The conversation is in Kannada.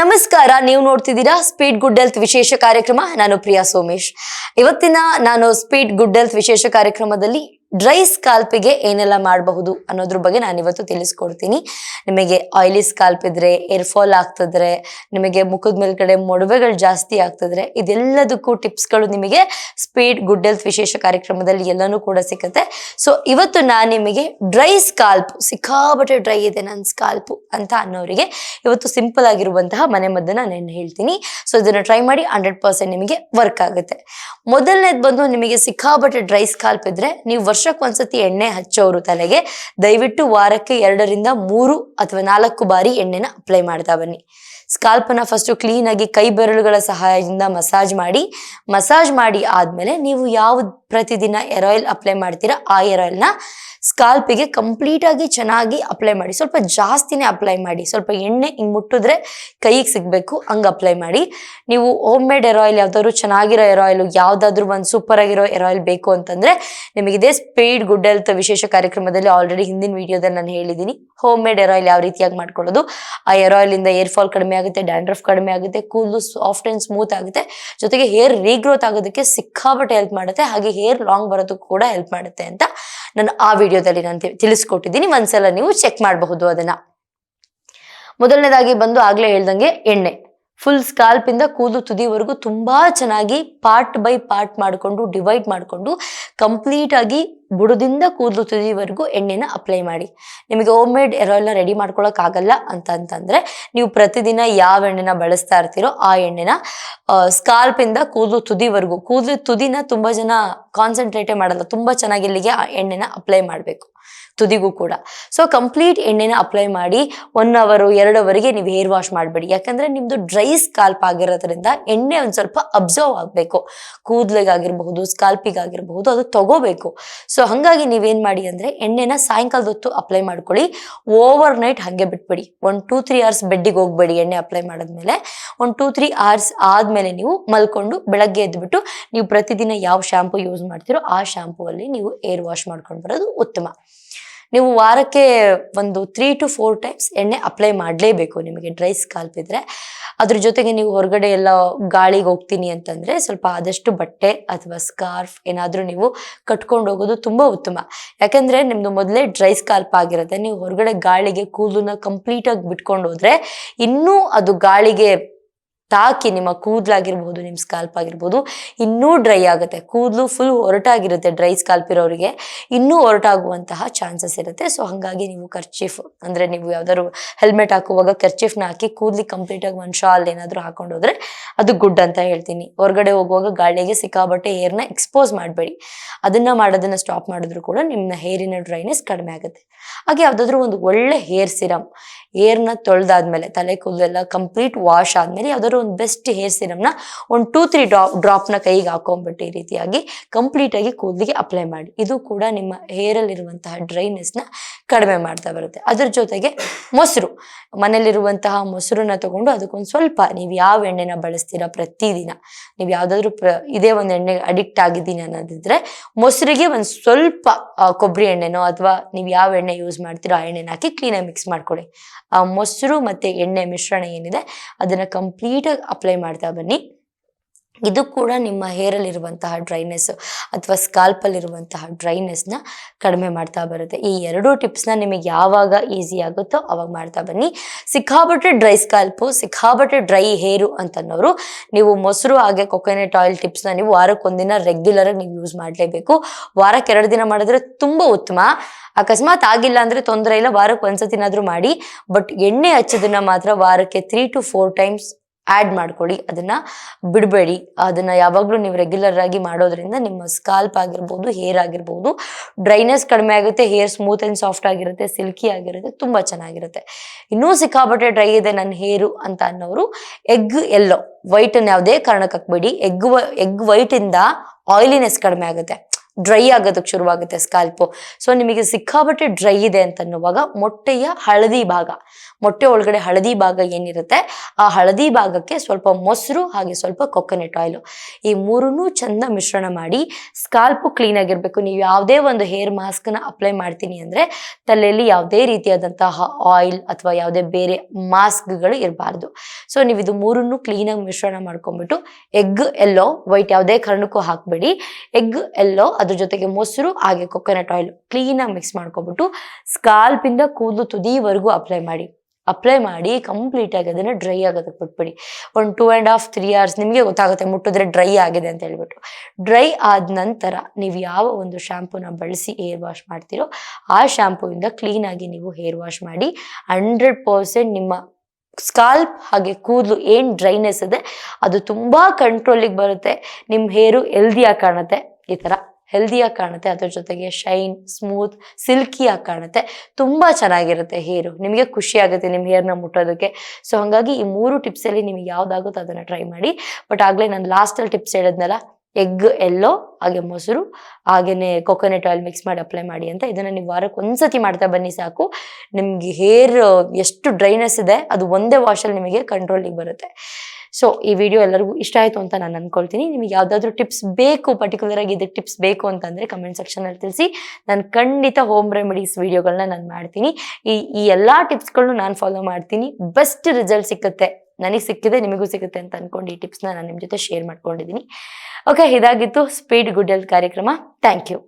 ನಮಸ್ಕಾರ. ನೀವು ನೋಡ್ತಿದ್ದೀರಾ ಸ್ಪೀಡ್ ಗುಡ್ ಹೆಲ್ತ್ ವಿಶೇಷ ಕಾರ್ಯಕ್ರಮ. ನಾನು ಪ್ರಿಯಾ ಸೋಮೇಶ್. ಇವತ್ತಿನ ನಾನು ಸ್ಪೀಡ್ ಗುಡ್ ಹೆಲ್ತ್ ವಿಶೇಷ ಕಾರ್ಯಕ್ರಮದಲ್ಲಿ ಡ್ರೈ ಸ್ಕಾಲ್ಪಿಗೆ ಏನೆಲ್ಲ ಮಾಡಬಹುದು ಅನ್ನೋದ್ರ ಬಗ್ಗೆ ನಾನು ಇವತ್ತು ತಿಳಿಸ್ಕೊಡ್ತೀನಿ. ನಿಮಗೆ ಆಯಿಲಿ ಸ್ಕಾಲ್ಪ್ ಇದ್ರೆ ಏರ್ ಫಾಲ್ ಆಗ್ತಿದ್ರೆ, ನಿಮಗೆ ಮುಖದ ಮೇಲ್ಗಡೆ ಮೊಡವೆಗಳು ಜಾಸ್ತಿ ಆಗ್ತಿದ್ರೆ, ಇದೆಲ್ಲದಕ್ಕೂ ಟಿಪ್ಸ್ಗಳು ನಿಮಗೆ ಸ್ಪೀಡ್ ಗುಡ್ ಹೆಲ್ತ್ ವಿಶೇಷ ಕಾರ್ಯಕ್ರಮದಲ್ಲಿ ಎಲ್ಲನೂ ಕೂಡ ಸಿಗುತ್ತೆ. ಸೊ ಇವತ್ತು ನಾನು ನಿಮಗೆ ಡ್ರೈ ಸ್ಕಾಲ್ಪ್ ಸಿಕ್ಕಾಬಟ್ಟೆ ಡ್ರೈ ಇದೆ ನನ್ನ ಸ್ಕಾಲ್ಪು ಅಂತ ಅನ್ನೋರಿಗೆ ಇವತ್ತು ಸಿಂಪಲ್ ಆಗಿರುವಂತಹ ಮನೆ ಮದ್ದನ್ನ ನಾನು ಹೇಳ್ತೀನಿ. ಸೊ ಇದನ್ನ ಟ್ರೈ ಮಾಡಿ ಹಂಡ್ರೆಡ್ ಪರ್ಸೆಂಟ್ ನಿಮಗೆ ವರ್ಕ್ ಆಗುತ್ತೆ. ಮೊದಲನೇದು ಬಂದು ನಿಮಗೆ ಸಿಕ್ಕಾಬಟ್ಟೆ ಡ್ರೈ ಸ್ಕಾಲ್ಪ್ ಇದ್ರೆ, ನೀವು ಒಂದ್ಸತಿ ಎಣ್ಣೆ ಹಚ್ಚೋರು ತಲೆಗೆ. ದಯವಿಟ್ಟು ವಾರಕ್ಕೆ ಎರಡರಿಂದ ಮೂರು ಅಥವಾ ನಾಲ್ಕು ಬಾರಿ ಎಣ್ಣೆನ ಅಪ್ಲೈ ಮಾಡ್ತಾ ಬನ್ನಿ. ಸ್ಕಾಲ್ಪನ್ನ ಫಸ್ಟು ಕ್ಲೀನಾಗಿ ಕೈ ಬೆರಳುಗಳ ಸಹಾಯದಿಂದ ಮಸಾಜ್ ಮಾಡಿ. ಮಸಾಜ್ ಮಾಡಿ ಆದ್ಮೇಲೆ ನೀವು ಯಾವ ಪ್ರತಿದಿನ ಏರ್ ಅಪ್ಲೈ ಮಾಡ್ತೀರಾ ಆ ಏರ್ ಸ್ಕಾಲ್ಪಿಗೆ ಕಂಪ್ಲೀಟ್ ಆಗಿ ಚೆನ್ನಾಗಿ ಅಪ್ಲೈ ಮಾಡಿ. ಸ್ವಲ್ಪ ಜಾಸ್ತಿನೇ ಅಪ್ಲೈ ಮಾಡಿ. ಸ್ವಲ್ಪ ಎಣ್ಣೆ ಹಿಂಗೆ ಮುಟ್ಟಿದ್ರೆ ಕೈಗೆ ಸಿಗಬೇಕು. ಹಂಗೆ ಅಪ್ಲೈ ಮಾಡಿ. ನೀವು ಹೋಮ್ ಮೇಡ್ ಏರ್ ಆಯಿಲ್ ಯಾವ್ದಾದ್ರು ಚೆನ್ನಾಗಿರೋ ಏರ್ ಆಯಿಲ್ ಯಾವ್ದಾದ್ರು ಒಂದು ಸೂಪರ್ ಆಗಿರೋ ಏರ್ ಆಯಿಲ್ ಬೇಕು ಅಂತಂದ್ರೆ ನಿಮಗೆ ಇದೇ ಸ್ಪೀಡ್ ಗುಡ್ ಹೆಲ್ತ್ ವಿಶೇಷ ಕಾರ್ಯಕ್ರಮದಲ್ಲಿ ಆಲ್ರೆಡಿ ಹಿಂದಿನ ವಿಡಿಯೋದಲ್ಲಿ ನಾನು ಹೇಳಿದ್ದೀನಿ ಹೋಮ್ ಮೇಡ್ ಏರ್ ಆಯಿಲ್ ಯಾವ ರೀತಿಯಾಗಿ ಮಾಡ್ಕೊಳ್ಳೋದು? ಆ ಏರ್ ಆಯಿಲ್ ಇಂದ ಏರ್ ಫಾಲ್ ಕಡಿಮೆ ಆಗುತ್ತೆ ಡ್ಯಾಂಡ್ರಫ್ ಕಡಿಮೆ ಆಗುತ್ತೆ, ಕೂದಲು ಸಾಫ್ಟ್ ಅಂಡ್ ಸ್ಮೂತ್ ಆಗುತ್ತೆ. ಜೊತೆಗೆ ಹೇರ್ ರೀಗ್ರೋತ್ ಆಗೋದಕ್ಕೆ ಸಿಕ್ಕಾಪಟ್ಟೆ ಹೆಲ್ಪ್ ಮಾಡುತ್ತೆ. ಹಾಗೆ ಹೇರ್ ಲಾಂಗ್ ಬರೋದಕ್ಕೂ ಕೂಡ ಹೆಲ್ಪ್ ಮಾಡುತ್ತೆ ಅಂತ ನಾನು ಆ ವಿಡಿಯೋದಲ್ಲಿ ನಾನು ತಿಳಿಸ್ಕೊಟ್ಟಿದ್ದೀನಿ. ಒಂದ್ಸಲ ನೀವು ಚೆಕ್ ಮಾಡಬಹುದು ಅದನ್ನ. ಮೊದಲನೇದಾಗಿ ಬಂದು ಆಗ್ಲೇ ಹೇಳ್ದಂಗೆ ಎಣ್ಣೆ. ಫುಲ್ ಸ್ಕಾಲ್ಪ್ ಇಂದ ಕೂದಲು ತುದಿವರೆಗೂ ತುಂಬಾ ಚೆನ್ನಾಗಿ ಪಾರ್ಟ್ ಬೈ ಪಾರ್ಟ್ ಮಾಡಿಕೊಂಡು ಡಿವೈಡ್ ಮಾಡಿಕೊಂಡು ಕಂಪ್ಲೀಟ್ ಆಗಿ ಬುಡದಿಂದ ಕೂದಲು ತುದಿವರೆಗೂ ಎಣ್ಣೆನ ಅಪ್ಲೈ ಮಾಡಿ. ನಿಮಗೆ ಹೋಮ್ ಮೇಡ್ನ ರೆಡಿ ಮಾಡ್ಕೊಳಕ್ ಆಗಲ್ಲ ಅಂತ ಅಂತಂದ್ರೆ, ನೀವು ಪ್ರತಿದಿನ ಯಾವ ಎಣ್ಣೆನ ಬಳಸ್ತಾ ಇರ್ತೀರೋ ಆ ಎಣ್ಣೆನ ಸ್ಕಾಲ್ಪ್ ಇಂದ ಕೂದಲು ತುದಿವರೆಗೂ, ಕೂದಲು ತುದಿನ ತುಂಬಾ ಜನ ಕಾನ್ಸಂಟ್ರೇಟೇ ಮಾಡಲ್ಲ, ತುಂಬಾ ಚೆನ್ನಾಗಿ ಇಲ್ಲಿಗೆ ಆ ಎಣ್ಣೆನ ಅಪ್ಲೈ ಮಾಡಬೇಕು. ತುದಿಗೂ ಕೂಡ. ಸೊ ಕಂಪ್ಲೀಟ್ ಎಣ್ಣೆನ ಅಪ್ಲೈ ಮಾಡಿ ಒನ್ ಅವರು ಎರಡು ಅವರಿಗೆ ನೀವು ಹೇರ್ ವಾಶ್ ಮಾಡಬೇಡಿ. ಯಾಕಂದ್ರೆ ನಿಮ್ದು ಡ್ರೈ ಸ್ಕಾಲ್ಪ್ ಆಗಿರೋದ್ರಿಂದ ಎಣ್ಣೆ ಒಂದು ಸ್ವಲ್ಪ ಅಬ್ಸರ್ವ್ ಆಗಬೇಕು. ಕೂದಲಿಗಾಗಿರ್ಬಹುದು ಸ್ಕಾಲ್ಪಿಗಾಗಿರ್ಬಹುದು ಅದು ತಗೋಬೇಕು. ಸೊ ಹಾಗಾಗಿ ನೀವೇನ್ ಮಾಡಿ ಅಂದ್ರೆ ಎಣ್ಣೆನ ಸಾಯಂಕಾಲದ ಹೊತ್ತು ಅಪ್ಲೈ ಮಾಡ್ಕೊಳ್ಳಿ. ಓವರ್ ನೈಟ್ ಹಾಗೆ ಬಿಟ್ಬಿಡಿ. ಒನ್ ಟೂ ತ್ರೀ ಅವರ್ಸ್ ಬೆಡ್ಡಿಗೆ ಹೋಗ್ಬೇಡಿ ಎಣ್ಣೆ ಅಪ್ಲೈ ಮಾಡಿದ್ಮೇಲೆ. ಒಂದು ಟೂ ತ್ರೀ ಅವರ್ಸ್ ಆದ್ಮೇಲೆ ನೀವು ಮಲ್ಕೊಂಡು ಬೆಳಗ್ಗೆ ಎದ್ದುಬಿಟ್ಟು ನೀವು ಪ್ರತಿದಿನ ಯಾವ ಶ್ಯಾಂಪು ಯೂಸ್ ಮಾಡ್ತೀರೋ ಆ ಶಾಂಪೂ ಅಲ್ಲಿ ನೀವು ಏರ್ ವಾಶ್ ಮಾಡ್ಕೊಂಡು ಬರೋದು ಉತ್ತಮ. ನೀವು ವಾರಕ್ಕೆ ಒಂದು ತ್ರೀ ಟು ಫೋರ್ ಟೈಮ್ಸ್ ಎಣ್ಣೆ ಅಪ್ಲೈ ಮಾಡಲೇಬೇಕು ನಿಮಗೆ ಡ್ರೈ ಸ್ಕಾಲ್ಪ್ ಇದ್ರೆ. ಅದ್ರ ಜೊತೆಗೆ ನೀವು ಹೊರಗಡೆ ಎಲ್ಲ ಗಾಳಿಗೆ ಹೋಗ್ತೀನಿ ಅಂತಂದ್ರೆ ಸ್ವಲ್ಪ ಆದಷ್ಟು ಬಟ್ಟೆ ಅಥವಾ ಸ್ಕಾರ್ಫ್ ಏನಾದ್ರೂ ನೀವು ಕಟ್ಕೊಂಡು ಹೋಗೋದು ತುಂಬಾ ಉತ್ತಮ. ಯಾಕಂದ್ರೆ ನಿಮ್ದು ಮೊದಲೇ ಡ್ರೈ ಸ್ಕಾಲ್ಪ್ ಆಗಿರುತ್ತೆ. ನೀವು ಹೊರಗಡೆ ಗಾಳಿಗೆ ಕೂದಲನ್ನ ಕಂಪ್ಲೀಟ್ ಆಗಿ ಬಿಟ್ಕೊಂಡು ಹೋದ್ರೆ ಇನ್ನೂ ಅದು ಗಾಳಿಗೆ ತಾಕಿ ನಿಮ್ಮ ಕೂದಲಾಗಿರ್ಬೋದು ನಿಮ್ಮ ಸ್ಕಾಲ್ಪ್ ಆಗಿರ್ಬೋದು ಇನ್ನೂ ಡ್ರೈ ಆಗುತ್ತೆ. ಕೂದಲು ಫುಲ್ ಹೊರಟಾಗಿರುತ್ತೆ ಡ್ರೈ ಸ್ಕಾಲ್ಪ್ ಇರೋರಿಗೆ ಇನ್ನೂ ಹೊರಟಾಗುವಂತಹ ಚಾನ್ಸಸ್ ಇರುತ್ತೆ. ಸೊ ಹಾಗಾಗಿ ನೀವು ಕರ್ಚೀಫ್ ಅಂದ್ರೆ ನೀವು ಯಾವ್ದಾದ್ರು ಹೆಲ್ಮೆಟ್ ಹಾಕುವಾಗ ಕರ್ಚೀಫ್ನ ಹಾಕಿ ಕೂದಲಿ ಕಂಪ್ಲೀಟ್ ಆಗಿ ಒಂದು ಶಾಲ್ ಏನಾದರೂ ಹಾಕೊಂಡು ಹೋದ್ರೆ ಅದು ಗುಡ್ ಅಂತ ಹೇಳ್ತೀನಿ. ಹೊರಗಡೆ ಹೋಗುವಾಗ ಗಾಳಿಗೆ ಸಿಕ್ಕಾಬಟ್ಟೆ ಹೇರ್ನ ಎಕ್ಸ್ಪೋಸ್ ಮಾಡಬೇಡಿ. ಅದನ್ನ ಮಾಡೋದನ್ನ ಸ್ಟಾಪ್ ಮಾಡಿದ್ರು ಕೂಡ ನಿಮ್ಮ ಹೇರಿನ ಡ್ರೈನೆಸ್ ಕಡಿಮೆ ಆಗುತ್ತೆ. ಹಾಗೆ ಯಾವ್ದಾದ್ರು ಒಂದು ಒಳ್ಳೆ ಹೇರ್ ಸಿರಮ್ ಏರ್ನ ತೊಳೆದಾದ್ಮೇಲೆ, ತಲೆ ಕೂದಲೆಲ್ಲ ಕಂಪ್ಲೀಟ್ ವಾಶ್ ಆದ್ಮೇಲೆ ಯಾವ್ದಾದ್ರು ಒಂದು ಬೆಸ್ಟ್ ಹೇರ್ ಸಿರಮ್ನ ಒಂದು ಟೂ ತ್ರೀ ಡ್ರಾಪ್ ಡ್ರಾಪ್ನ ಕೈಗೆ ಹಾಕೊಂಡ್ಬಿಟ್ಟು ಈ ರೀತಿಯಾಗಿ ಕಂಪ್ಲೀಟ್ ಆಗಿ ಕೂದಲಿಗೆ ಅಪ್ಲೈ ಮಾಡಿ. ಇದು ಕೂಡ ನಿಮ್ಮ ಹೇರಲ್ಲಿರುವಂತಹ ಡ್ರೈನೆಸ್ನ ಕಡಿಮೆ ಮಾಡ್ತಾ ಬರುತ್ತೆ. ಅದ್ರ ಜೊತೆಗೆ ಮೊಸರು ಮನೇಲಿರುವಂತಹ ಮೊಸರನ್ನ ತಗೊಂಡು ಅದಕ್ಕೊಂದು ಸ್ವಲ್ಪ ನೀವು ಯಾವ ಎಣ್ಣೆನ ಬಳಸ್ತೀರಾ ಪ್ರತಿದಿನ, ನೀವು ಯಾವುದಾದ್ರೂ ಪ್ರ, ಇದೇ ಒಂದು ಎಣ್ಣೆಗೆ ಅಡಿಕ್ಟ್ ಆಗಿದ್ದೀನಿ ಅನ್ನೋದಿದ್ರೆ ಮೊಸರಿಗೆ ಒಂದು ಸ್ವಲ್ಪ ಕೊಬ್ಬರಿ ಎಣ್ಣೆನೋ ಅಥವಾ ನೀವು ಯಾವ ಎಣ್ಣೆ ಯೂಸ್ ಮಾಡ್ತೀರೋ ಆ ಎಣ್ಣೆನ ಹಾಕಿ ಕ್ಲೀನಾಗಿ ಮಿಕ್ಸ್ ಮಾಡ್ಕೊಳ್ಳಿ ಆ ಮೊಸರು ಮತ್ತೆ ಎಣ್ಣೆ ಮಿಶ್ರಣ ಏನಿದೆ, ಅದನ್ನ ಕಂಪ್ಲೀಟಾಗಿ ಅಪ್ಲೈ ಮಾಡ್ತಾ ಬನ್ನಿ. ಇದು ಕೂಡ ನಿಮ್ಮ ಹೇರಲ್ಲಿರುವಂತಹ ಡ್ರೈನೆಸ್ ಅಥವಾ ಸ್ಕಾಲ್ಪಲ್ಲಿರುವಂತಹ ಡ್ರೈನೆಸ್ನ ಕಡಿಮೆ ಮಾಡ್ತಾ ಬರುತ್ತೆ. ಈ ಎರಡೂ ಟಿಪ್ಸ್ನ ನಿಮಗೆ ಯಾವಾಗ ಈಸಿ ಆಗುತ್ತೋ ಅವಾಗ ಮಾಡ್ತಾ ಬನ್ನಿ. ಸಿಕ್ಕಾಬಟ್ಟೆ ಡ್ರೈ ಸ್ಕಾಲ್ಪು ಸಿಕ್ಕಾಬಟ್ಟೆ ಡ್ರೈ ಹೇರು ಅಂತನ್ನೋರು ನೀವು ಮೊಸರು ಹಾಗೆ ಕೊಕೊನೆಟ್ ಆಯಿಲ್ ಟಿಪ್ಸ್ನ ನೀವು ವಾರಕ್ಕೊಂದಿನ ರೆಗ್ಯುಲರ್ ಆಗಿ ನೀವು ಯೂಸ್ ಮಾಡಲೇಬೇಕು. ವಾರಕ್ಕೆ ಎರಡು ದಿನ ಮಾಡಿದ್ರೆ ತುಂಬ ಉತ್ತಮ. ಅಕಸ್ಮಾತ್ ಆಗಿಲ್ಲ ಅಂದರೆ ತೊಂದರೆ ಇಲ್ಲ ವಾರಕ್ಕೆ ಒಂದ್ಸತಿನಾದರೂ ಮಾಡಿ. ಬಟ್ ಎಣ್ಣೆ ಹಚ್ಚೋದನ್ನ ಮಾತ್ರ ವಾರಕ್ಕೆ three to four times add ಮಾಡ್ಕೊಳ್ಳಿ, ಅದನ್ನು ಬಿಡಬೇಡಿ. ಅದನ್ನು ಯಾವಾಗಲೂ ನೀವು ರೆಗ್ಯುಲರ್ ಆಗಿ ಮಾಡೋದ್ರಿಂದ ನಿಮ್ಮ ಸ್ಕಾಲ್ಪ್ ಆಗಿರ್ಬೋದು ಹೇರ್ ಆಗಿರ್ಬೋದು ಡ್ರೈನೆಸ್ ಕಡಿಮೆ ಆಗುತ್ತೆ ಹೇರ್ ಸ್ಮೂತ್ ಆ್ಯಂಡ್ ಸಾಫ್ಟ್ ಆಗಿರುತ್ತೆ ಸಿಲ್ಕಿ ಆಗಿರುತ್ತೆ, ತುಂಬ ಚೆನ್ನಾಗಿರುತ್ತೆ. ಇನ್ನೂ ಸಿಕ್ಕಾಪಟ್ಟೆ ಡ್ರೈ ಇದೆ ನನ್ನ ಹೇರು ಅಂತ ಅನ್ನೋರು ಎಗ್ ಎಲ್ಲೋ ವೈಟನ್ನು ಯಾವುದೇ ಕಾರಣಕ್ಕೆ ಹಾಕ್ಬೇಡಿ. ಎಗ್ ಎಗ್ ವೈಟಿಂದ ಆಯಿಲಿನೆಸ್ ಕಡಿಮೆ ಆಗುತ್ತೆ. ಡ್ರೈ ಆಗೋದಕ್ಕೆ ಶುರುವಾಗುತ್ತೆ ಸ್ಕಾಲ್ಪು ಸೊ ನಿಮಗೆ ಸಿಕ್ಕಾಬಟ್ಟೆ ಡ್ರೈ ಇದೆ ಅಂತ ಅನ್ನುವಾಗ ಮೊಟ್ಟೆಯ ಹಳದಿ ಭಾಗ, ಮೊಟ್ಟೆ ಒಳಗಡೆ ಹಳದಿ ಭಾಗ ಏನಿರುತ್ತೆ, ಆ ಹಳದಿ ಭಾಗಕ್ಕೆ ಸ್ವಲ್ಪ ಮೊಸರು ಹಾಗೆ ಸ್ವಲ್ಪ ಕೊಕೊನೆಟ್ ಆಯಿಲು ಈ ಮೂರನ್ನೂ ಚಂದ ಮಿಶ್ರಣ ಮಾಡಿ ಸ್ಕಾಲ್ಪು ಕ್ಲೀನ್ ಆಗಿರಬೇಕು. ನೀವು ಯಾವುದೇ ಒಂದು ಹೇರ್ ಮಾಸ್ಕ್ನ ಅಪ್ಲೈ ಮಾಡ್ತೀನಿ ಅಂದರೆ ತಲೆಯಲ್ಲಿ ಯಾವುದೇ ರೀತಿಯಾದಂತಹ ಆಯಿಲ್ ಅಥವಾ ಯಾವುದೇ ಬೇರೆ ಮಾಸ್ಕ್ಗಳು ಇರಬಾರ್ದು. ಸೊ ನೀವು ಇದು ಮೂರನ್ನು ಕ್ಲೀನಾಗಿ ಮಿಶ್ರಣ ಮಾಡ್ಕೊಂಡ್ಬಿಟ್ಟು ಎಗ್ ಎಲ್ಲೋ ವೈಟ್ ಯಾವುದೇ ಕಾರಣಕ್ಕೂ ಹಾಕಬೇಡಿ. ಎಗ್ ಎಲ್ಲೋ ಅದ್ರ ಜೊತೆಗೆ ಮೊಸರು, ಹಾಗೆ ಕೊಕೊನಟ್ ಆಯಿಲ್ ಕ್ಲೀನಾಗಿ ಮಿಕ್ಸ್ ಮಾಡ್ಕೊಬಿಟ್ಟು ಸ್ಕಾಲ್ಪಿಂದ ಕೂದಲು ತುದಿವರೆಗೂ ಅಪ್ಲೈ ಮಾಡಿ. ಅಪ್ಲೈ ಮಾಡಿ ಕಂಪ್ಲೀಟಾಗಿ ಅದನ್ನು ಡ್ರೈ ಆಗೋದಕ್ಕೆ ಬಿಟ್ಬಿಡಿ. ಒಂದು two and half three hours ನಿಮಗೆ ಗೊತ್ತಾಗುತ್ತೆ ಮುಟ್ಟಿದ್ರೆ ಡ್ರೈ ಆಗಿದೆ ಅಂತ ಹೇಳ್ಬಿಟ್ಟು. ಡ್ರೈ ಆದ ನಂತರ ನೀವು ಯಾವ ಒಂದು ಶ್ಯಾಂಪೂನ ಬಳಸಿ ಹೇರ್ ವಾಶ್ ಮಾಡ್ತೀರೋ ಆ ಶಾಂಪೂವಿಂದ ಕ್ಲೀನಾಗಿ ನೀವು ಹೇರ್ ವಾಶ್ ಮಾಡಿ ಹಂಡ್ರೆಡ್ ಪರ್ಸೆಂಟ್ ನಿಮ್ಮ ಸ್ಕಾಲ್ಪ್ ಹಾಗೆ ಕೂದಲು ಏನು ಡ್ರೈನೆಸ್ ಇದೆ ಅದು ತುಂಬ ಕಂಟ್ರೋಲಿಗೆ ಬರುತ್ತೆ. ನಿಮ್ಮ ಹೇರು ಹೆಲ್ದಿಯಾಗಿ ಕಾಣುತ್ತೆ. ಈ ಥರ ಹೆಲ್ದಿಯಾಗಿ ಕಾಣುತ್ತೆ, ಅದ್ರ ಜೊತೆಗೆ ಶೈನ್ ಸ್ಮೂತ್ ಸಿಲ್ಕಿಯಾಗಿ ಕಾಣುತ್ತೆ. ತುಂಬ ಚೆನ್ನಾಗಿರುತ್ತೆ ಹೇರು ನಿಮಗೆ ಖುಷಿ ಆಗುತ್ತೆ ನಿಮ್ಮ ಹೇರ್ನ ಮುಟ್ಟೋದಕ್ಕೆ. ಸೊ ಹಾಗಾಗಿ ಈ ಮೂರು ಟಿಪ್ಸಲ್ಲಿ ನಿಮಗೆ ಯಾವುದಾಗುತ್ತೋ ಅದನ್ನು ಟ್ರೈ ಮಾಡಿ. ಬಟ್ ಆಗಲೇ ನಾನು ಲಾಸ್ಟಲ್ಲಿ ಟಿಪ್ಸ್ ಹೇಳಿದ್ನಲ್ಲ ಎಗ್ ಎಲ್ಲೋ ಹಾಗೆ ಮೊಸರು ಹಾಗೆಯೇ ಕೊಕೊನೆಟ್ ಆಯಿಲ್ ಮಿಕ್ಸ್ ಮಾಡಿ ಅಪ್ಲೈ ಮಾಡಿ ಅಂತ. ಇದನ್ನು ನೀವು ವಾರಕ್ಕೆ ಒಂದ್ಸತಿ ಮಾಡ್ತಾ ಬನ್ನಿ ಸಾಕು. ನಿಮಗೆ ಹೇರ್ ಎಷ್ಟು ಡ್ರೈನೆಸ್ ಇದೆ, ಅದು ಒಂದೇ ವಾಶಲ್ಲಿ ನಿಮಗೆ ಕಂಟ್ರೋಲಿಗೆ ಬರುತ್ತೆ. ಸೊ ಈ ವಿಡಿಯೋ ಎಲ್ಲರಿಗೂ ಇಷ್ಟ ಆಯಿತು ಅಂತ ನಾನು ಅನ್ಕೊಳ್ತೀನಿ. ನಿಮಗೆ ಯಾವುದಾದ್ರೂ ಟಿಪ್ಸ್ ಬೇಕು ಪರ್ಟಿಕ್ಯುಲರ್ ಆಗಿ ಇದಕ್ಕೆ ಟಿಪ್ಸ್ ಬೇಕು ಅಂತಂದರೆ ಕಮೆಂಟ್ ಸೆಕ್ಷನಲ್ಲಿ ತಿಳಿಸಿ. ನಾನು ಖಂಡಿತ ಹೋಮ್ ರೆಮಿಡೀಸ್ ವಿಡಿಯೋಗಳನ್ನ ನಾನು ಮಾಡ್ತೀನಿ. ಈ ಈ ಎಲ್ಲ ಟಿಪ್ಸ್ಗಳನ್ನು ನಾನು ಫಾಲೋ ಮಾಡ್ತೀನಿ. ಬೆಸ್ಟ್ ರಿಸಲ್ಟ್ ಸಿಕ್ಕುತ್ತೆ. ನನಗೆ ಸಿಕ್ಕಿದೆ, ನಿಮಗೂ ಸಿಗುತ್ತೆ ಅಂತ ಅನ್ಕೊಂಡು ಈ ಟಿಪ್ಸ್ನ ನಾನು ನಿಮ್ಮ ಜೊತೆ ಶೇರ್ ಮಾಡ್ಕೊಂಡಿದ್ದೀನಿ ಓಕೆ ಇದಾಗಿತ್ತು ಸ್ಪೀಡ್ ಗುಡ್ ಹೆಲ್ತ್ ಕಾರ್ಯಕ್ರಮ. Thank you